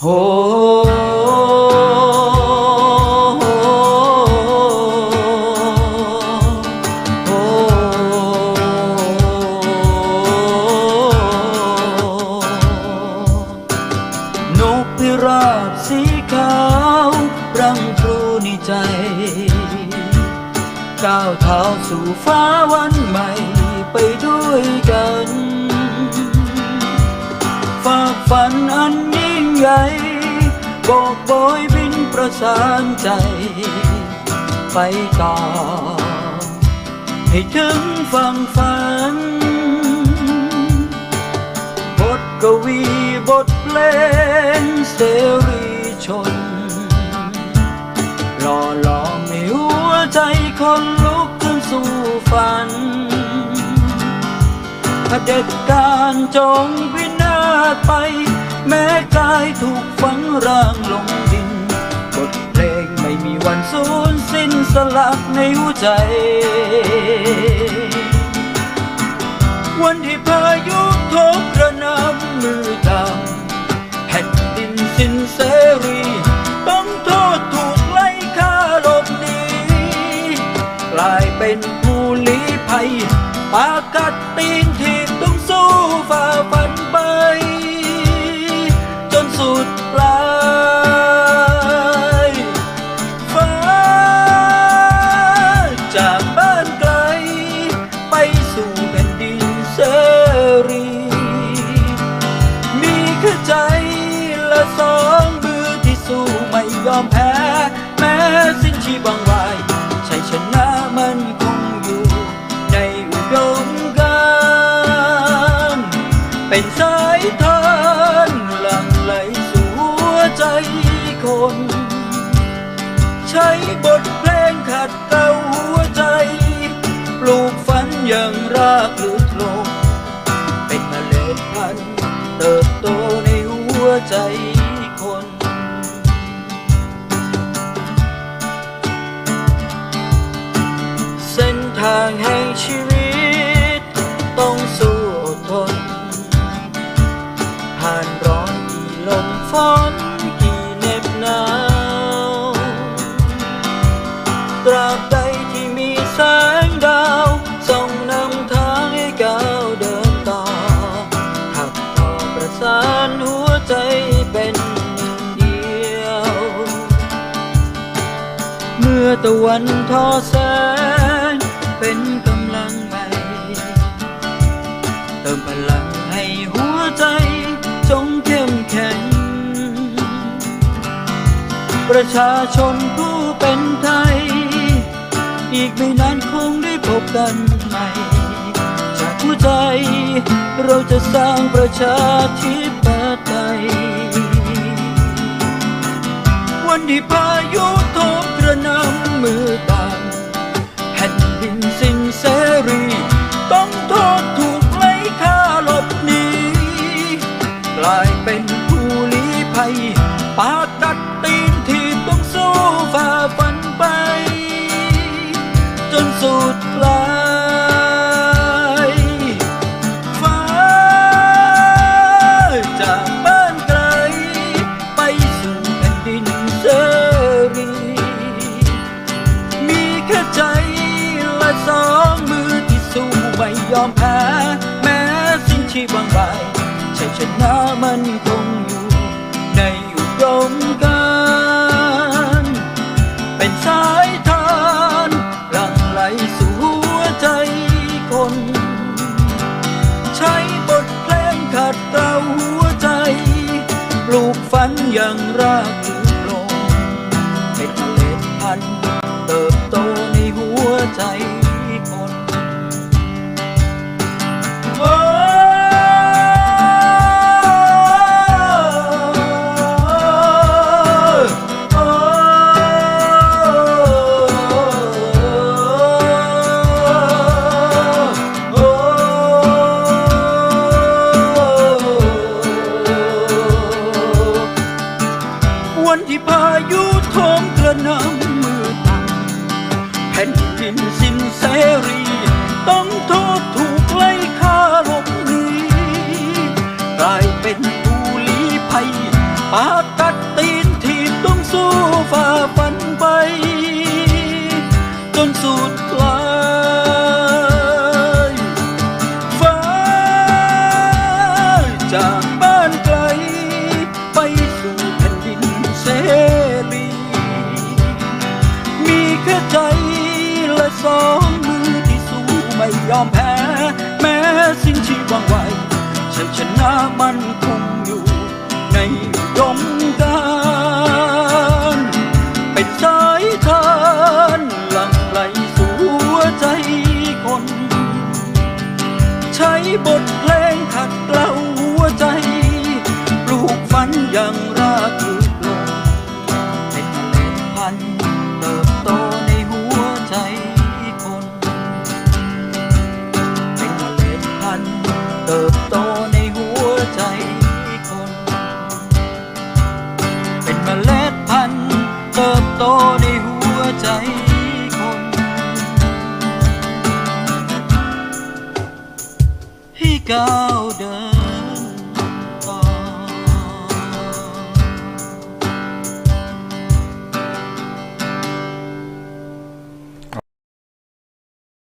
โหนกพิราบสีขาวรังครูในใจ ก้าวเท้าสู่ฟ้าวันใหม่ ใหญ่บอกบอยบินประสานใจ ไปต่อ ให้ถึงฝั่งฝัน บทกวีบทเพลงเสรีชนหล่อหลอมให้หัวใจคนลุกขึ้นสู่ฝันเผด็จการจงพินาศไป กายถูกฝังร่างลงดินบทเพลงไม่มีวันสูญสิ้นสลักในหัวใจ วันที่พายุทกกระนำมือดำแผ่นดินสิ้นเสรีต้องโทษถูกไล่ฆ่าลบนีกลายเป็นผู้ลี้ภัยปากัดตีน สิ้นชีพบางวายชัยชนะมันคงอยู่ในอุดมการเป็นสายทานหลั่งไหลสู่หัวใจคน ใช้บทเพลงขัดเกลาหัวใจ ปลูกฝันอย่างรากหรือโคลงเป็นเมล็ดพันธุ์เติบโตในหัวใจ ชีวิต ต้องสู้อดทน ผ่านร้อนกี่ลมฝนกี่เหน็บหนาว ตราบใดที่มีแสงดาวส่องนำทางให้ก้าวเดินต่อถักต่อประสานหัวใจเป็นเดียว เมื่อตะวันทอแสง ติมพลังให้หัวใจ จงเข้มแข็ง ประชาชนผู้เป็นไทย อีกไม่นานคงได้พบกันใหม่ จากหัวใจ เราจะสร้างประชาธิปไตย วันที่พายุทมกระหนำมือตา สุดปลายฟ้าจากบ้านไกล ไปสู่แผ่นดินเสรี มีแค่ใจและสองมือที่สู้ไม่ยอมแพ้ แม้สิ้นชีพบางใบชัยชนะมันคงอยู่ในอุดม ยังรักลึกลงเป็นเมล็ดพันธุ์เติบโตในหัวใจ ยุโทมกระนำมือต่ำแผ่นดินสิ้นเสรี ต้องโทษถูกไล่ฆ่าลบหนีกลายเป็นผู้ลี้ภัยปาตัดตีนที่ต้องสู้ฝ่าฟันไป จนสุดลายฟ้าจาก ยอมแพ้ แม้สิ่งที่วังไว้ชันชนะมันคงอยู่ในดม powder